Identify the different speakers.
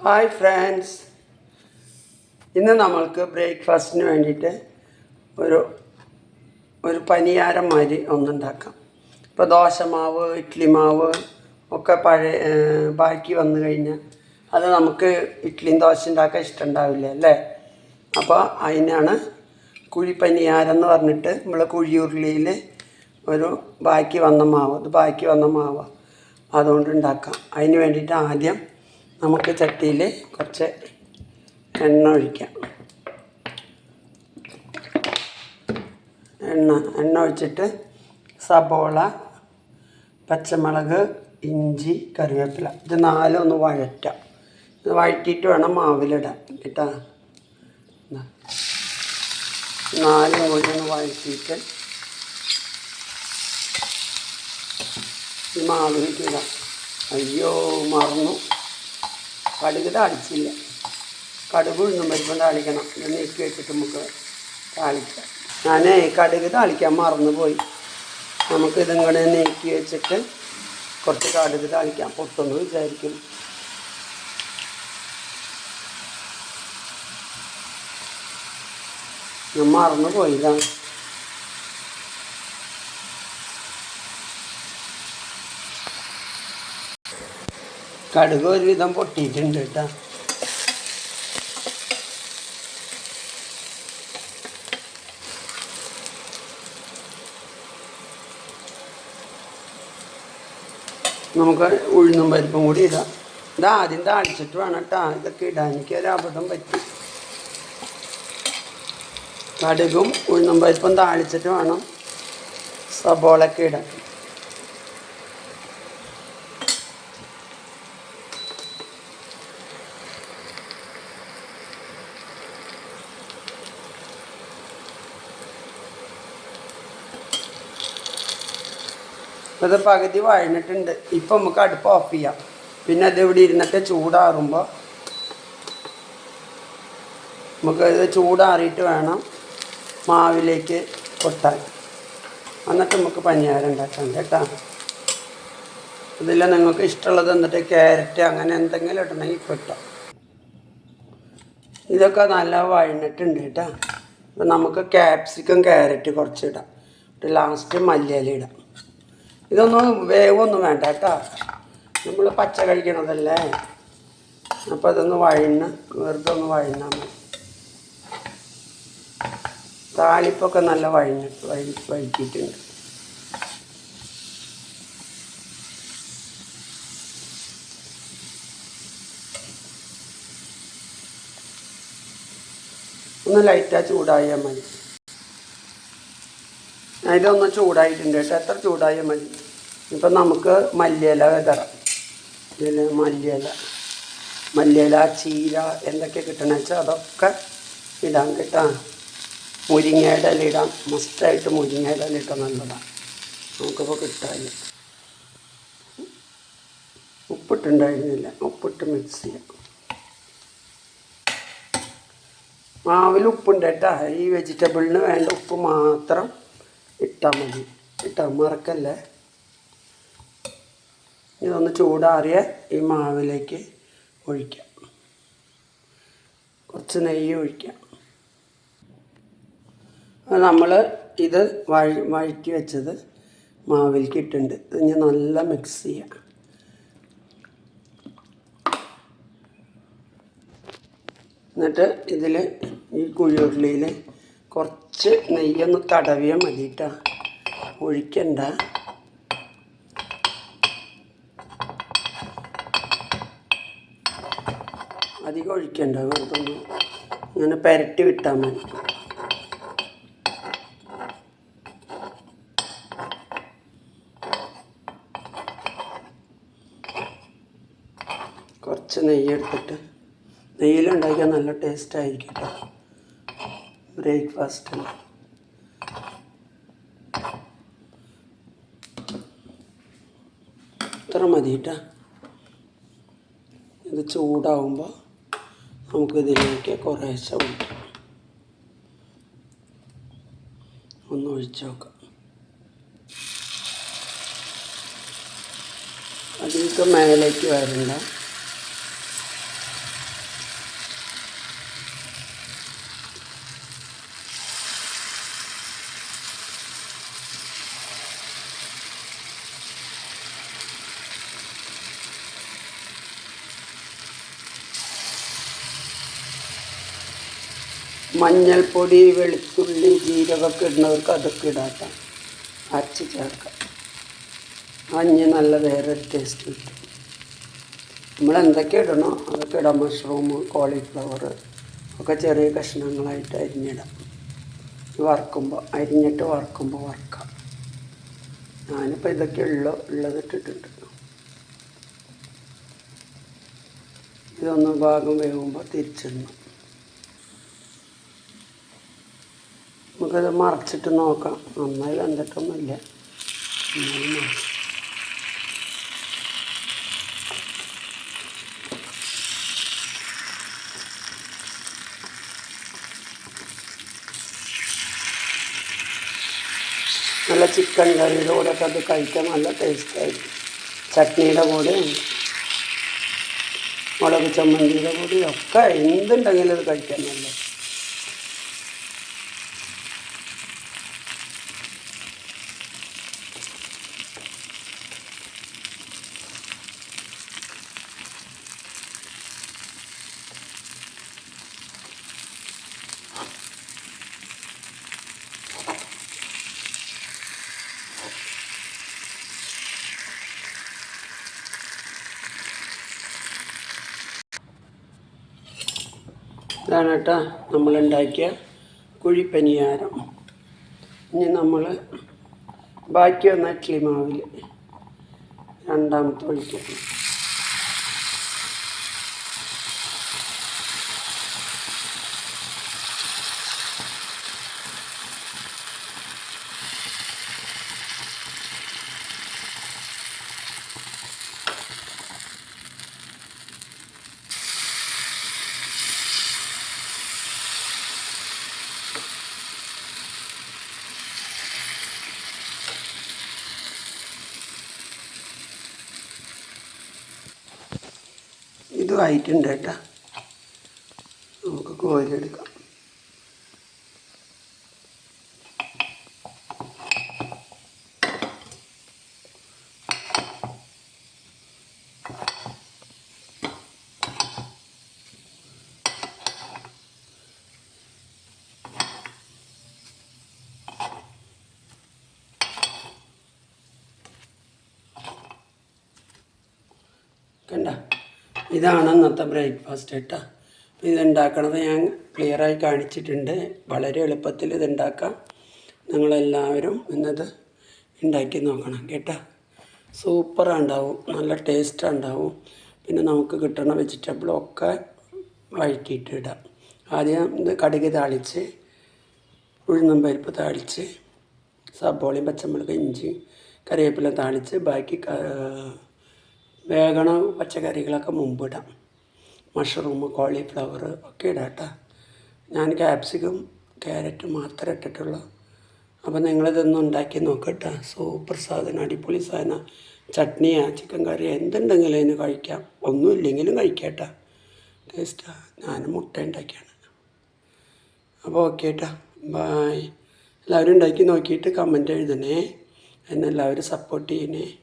Speaker 1: Hi friends ഇന്ന് നമ്മൾക്ക് ബ്രേക്ക്ഫാസ്റ്റിന് വേണ്ടിയിട്ട് ഒരു ഒരു പനിയാരം മാതിരി ഒന്നുണ്ടാക്കാം. ഇപ്പോൾ ദോശമാവ് ഇഡ്ഡലി മാവ് ഒക്കെ പഴയ ബാക്കി വന്നു കഴിഞ്ഞാൽ അത് നമുക്ക് ഇഡ്ഡലിയും ദോശ ഉണ്ടാക്കാൻ ഇഷ്ടമുണ്ടാവില്ല അല്ലേ? അപ്പോൾ അതിനാണ് കുഴിപ്പനിയാരം എന്ന് പറഞ്ഞിട്ട് നമ്മൾ കുഴിയുരുളിയിൽ ഒരു ബാക്കി വന്ന മാവ് അത് ബാക്കി വന്ന മാവ്. അതുകൊണ്ട് ഉണ്ടാക്കാം. അതിന് വേണ്ടിയിട്ട് ആദ്യം നമുക്ക് ചട്ടിയിൽ കുറച്ച് എണ്ണ ഒഴിക്കാം. എണ്ണ എണ്ണ ഒഴിച്ചിട്ട് സബോള പച്ചമുളക് ഇഞ്ചി കറിവേപ്പില. ഇത് നാലും ഒന്ന് വഴറ്റാം. ഇത് വഴറ്റിയിട്ട് വേണം മാവിലിടാൻ. കേട്ടാ. നാലും കൂടി ഒന്ന് വഴറ്റിയിട്ട് മാവിലേക്ക് ഇടാം. അയ്യോ മറന്നു. കടുക് താളിച്ചില്ല. കടുക് ഉഴുന്നും വരുമ്പോൾ താളിക്കണം. നീക്കി വെച്ചിട്ട് നമുക്ക് താളിക്കാം. ഞാനേ കടുക് താളിക്കാൻ മറന്നുപോയി. നമുക്ക് ഇതിങ്ങനെ നീക്കി വെച്ചിട്ട് കുറച്ച് കടുക് താളിക്കാം. പൊട്ടുന്നു വിചാരിക്കും ഞാൻ മറന്നു പോയില്ല കടുക് ഒരുവിധം പൊട്ടിയിട്ടുണ്ട് കേട്ടോ. നമുക്ക് ഉഴുന്നും പരിപ്പും കൂടി ഇടാം. ഇത് ആദ്യം താളിച്ചിട്ട് വേണം കേട്ടോ. ഇതൊക്കെ ഇടാൻ എനിക്ക് ഒരു അബദ്ധം പറ്റി. കടുകും ഉഴുന്നും പരിപ്പും താഴ്ചിട്ട് വേണം സബോളൊക്കെ ഇത് പകുതി വഴഞ്ഞിട്ടുണ്ട്. ഇപ്പം നമുക്ക് അടുപ്പ് ഓഫ് ചെയ്യാം. പിന്നെ അത് ഇവിടെ ഇരുന്നിട്ട് ചൂടാറുമ്പോൾ നമുക്ക് ഇത് ചൂടാറിയിട്ട് വേണം മാവിലേക്ക് കൊട്ടാൻ. എന്നിട്ട് നമുക്ക് പനിയാരം ഉണ്ടാക്കാം കേട്ടോ. ഇതിൽ നിങ്ങൾക്ക് ഇഷ്ടമുള്ളത് എന്നിട്ട് ക്യാരറ്റ് അങ്ങനെ എന്തെങ്കിലും ഇടണമെങ്കിൽ കിട്ടും ഇതൊക്കെ നല്ല വഴഞ്ഞിട്ടുണ്ട് കേട്ടോ. നമുക്ക് ക്യാപ്സിക്കം ക്യാരറ്റ് കുറച്ച് ഇടാം. ലാസ്റ്റ് മല്ലിയില ഇടാം. ഇതൊന്നും വേവൊന്നും വേണ്ട കേട്ടോ. നമ്മൾ പച്ച കഴിക്കണതല്ലേ? അപ്പോൾ അതൊന്ന് വഴന്ന് വെറുതെ ഒന്ന് വഴന്നാൽ മതി. താളിപ്പൊക്കെ നല്ല വഴിഞ്ഞ് വഴി വഴിച്ചിട്ടുണ്ട് ഒന്ന് ലൈറ്റാ ചൂടായാൽ മതി. ഇതൊന്ന് ചൂടായിട്ടുണ്ട് കേട്ടോ. എത്ര ചൂടായാൽ മതി. ഇപ്പം നമുക്ക് മല്ലിയില വിതറാം. ഇതിൽ മല്ലിയില മല്ലിയില ചീര എന്തൊക്കെ കിട്ടണമെന്ന് വെച്ചാൽ അതൊക്കെ ഇടാം കേട്ടോ. മുരിങ്ങയുടെ ഇടാം. മസ്റ്റായിട്ട് മുരിങ്ങയുടെ ഇട്ട നല്ലതാണ് നമുക്കിപ്പോൾ കിട്ടാൻ ഉപ്പിട്ടുണ്ടായിരുന്നില്ല. ഉപ്പിട്ട് മിക്സ് ചെയ്യാം. മാവിൽ ഉപ്പുണ്ട് കേട്ടോ. ഈ വെജിറ്റബിളിന് വേണ്ട ഉപ്പ് മാത്രം ഇട്ടാൽ മതി. ഇട്ടാൽ മറക്കല്ലേ? ഇതൊന്ന് ചൂടാറിയ ഈ മാവിലേക്ക് ഒഴിക്കാം. കുറച്ച് നെയ്യ് ഒഴിക്കാം. നമ്മൾ ഇത് വഴ വഴറ്റി വെച്ചത് മാവിലേക്ക് ഇട്ടുണ്ട് ഇത് ഇനി നല്ല മിക്സ് ചെയ്യാം. എന്നിട്ട് ഇതിൽ ഈ കുഴിയുരുളിയിൽ കുറച്ച് നെയ്യൊന്ന് തടവിയ മതി കേട്ടോ ഒഴിക്കണ്ട. അധികം ഒഴിക്കണ്ട വെറുതെ ഇങ്ങനെ പുരട്ടി വിട്ടാൽ മതി. കുറച്ച് നെയ്യ് എടുത്തിട്ട് നെയ്യിലുണ്ടാക്കിയാൽ നല്ല ടേസ്റ്റ് ആയിരിക്കും കേട്ടോ ബ്രേക്ക്ഫാസ്റ്റിന് ഇത്ര മതി കേട്ടോ ഇത് ചൂടാവുമ്പോൾ നമുക്കിതിലേക്ക് കുറേശ്ശെ ഒഴിക്കാം. ഒന്ന് ഒഴിച്ചു നോക്കാം. അതിലേക്ക് മേലേക്ക് വരണ്ട. മഞ്ഞൾപ്പൊടി വെളുത്തുള്ളി ജീരകമൊക്കെ ഇടുന്നവർക്ക് അതൊക്കെ ഇടാത്ത അരച്ച് ചേർക്കാം. മഞ്ഞ് നല്ല വേറൊരു ടേസ്റ്റ് കിട്ടും. നമ്മൾ എന്തൊക്കെ ഇടണോ അതൊക്കെ ഇടാം. മഷ്റൂം കോളിഫ്ലവർ ഒക്കെ ചെറിയ കഷ്ണങ്ങളായിട്ട് അരിഞ്ഞിടാം. വറുക്കുമ്പോൾ അരിഞ്ഞിട്ട് വറുക്കുമ്പോൾ വറുക്കാം. ഞാനിപ്പോൾ ഇതൊക്കെ ഉള്ള ഉള്ളതിട്ടിട്ടുണ്ട് ഇതൊന്ന് ഭാഗം വേകുമ്പോൾ തിരിച്ചിടണം. നമുക്കത് മറച്ചിട്ട് നോക്കാം. നന്നായി വെന്തിട്ടൊന്നുമില്ല നല്ല ചിക്കൻ കറിയുടെ കൂടെ ഒക്കെ അത് കഴിക്കാൻ നല്ല ടേസ്റ്റായിരിക്കും ചട്നിയുടെ കൂടെ മുളക് ചമ്മന്തിയുടെ കൂടെ ഒക്കെ എന്തുണ്ടെങ്കിലും അത് കഴിക്കാൻ നല്ല ഇതാണ് കേട്ടോ നമ്മളുണ്ടാക്കിയ കുഴിപ്പനിയാരം. ഇനി നമ്മൾ ബാക്കി വന്ന ഇഡ്ലി മാവിൽ രണ്ടാമത്തെ ഒഴിക്കുക ആയിട്ടുണ്ട് കേട്ടോ. നമുക്ക് കോരിയെടുക്കാം കണ്ട? ഇതാണ് അന്നത്തെ ബ്രേക്ക്ഫാസ്റ്റ് കേട്ടോ. അപ്പോൾ ഇതുണ്ടാക്കണത് ഞാൻ ക്ലിയറായി കാണിച്ചിട്ടുണ്ട്. വളരെ എളുപ്പത്തിൽ ഇതുണ്ടാക്കാം. നിങ്ങളെല്ലാവരും ഇന്നത് ഉണ്ടാക്കി നോക്കണം കേട്ടോ. സൂപ്പറാണ് ഉണ്ടാവും നല്ല ടേസ്റ്റ് ഉണ്ടാവും പിന്നെ നമുക്ക് കിട്ടുന്ന വെജിറ്റബിളൊക്കെ വഴറ്റിയിട്ട് ഇടാം. ആദ്യം ഇത് കടുക് താളിച്ച് ഉഴുന്നും പരിപ്പ് താളിച്ച് സബോളയും പച്ചമുളക് ഇഞ്ചി കറിവേപ്പില താളിച്ച് ബാക്കി വേഗണ പച്ചക്കറികളൊക്കെ മുമ്പിടാം. മഷ്റൂം കോളിഫ്ലവർ ഒക്കെ ഇടാം കേട്ടോ ഞാൻ ക്യാപ്സിക്കം ക്യാരറ്റ് മാത്രമേ ഇട്ടിട്ടുള്ളൂ. അപ്പോൾ നിങ്ങളിതൊന്നും ഉണ്ടാക്കി നോക്കട്ടെ. സൂപ്പർ സാധനം അടിപൊളി സാധനം. ചട്നിയാ ചിക്കൻ കറിയാ എന്തുണ്ടെങ്കിലും അതിന് കഴിക്കാം. ഒന്നുമില്ലെങ്കിലും കഴിക്കാം ടേസ്റ്റാ. ഞാൻ മുട്ട ഉണ്ടാക്കിയാണ്. അപ്പോൾ ഓക്കെ ഏട്ടാ ബായ്. എല്ലാവരും ഉണ്ടാക്കി നോക്കിയിട്ട് കമന്റ് എഴുതണേ. എന്നെല്ലാവരും സപ്പോർട്ട് ചെയ്യണേ.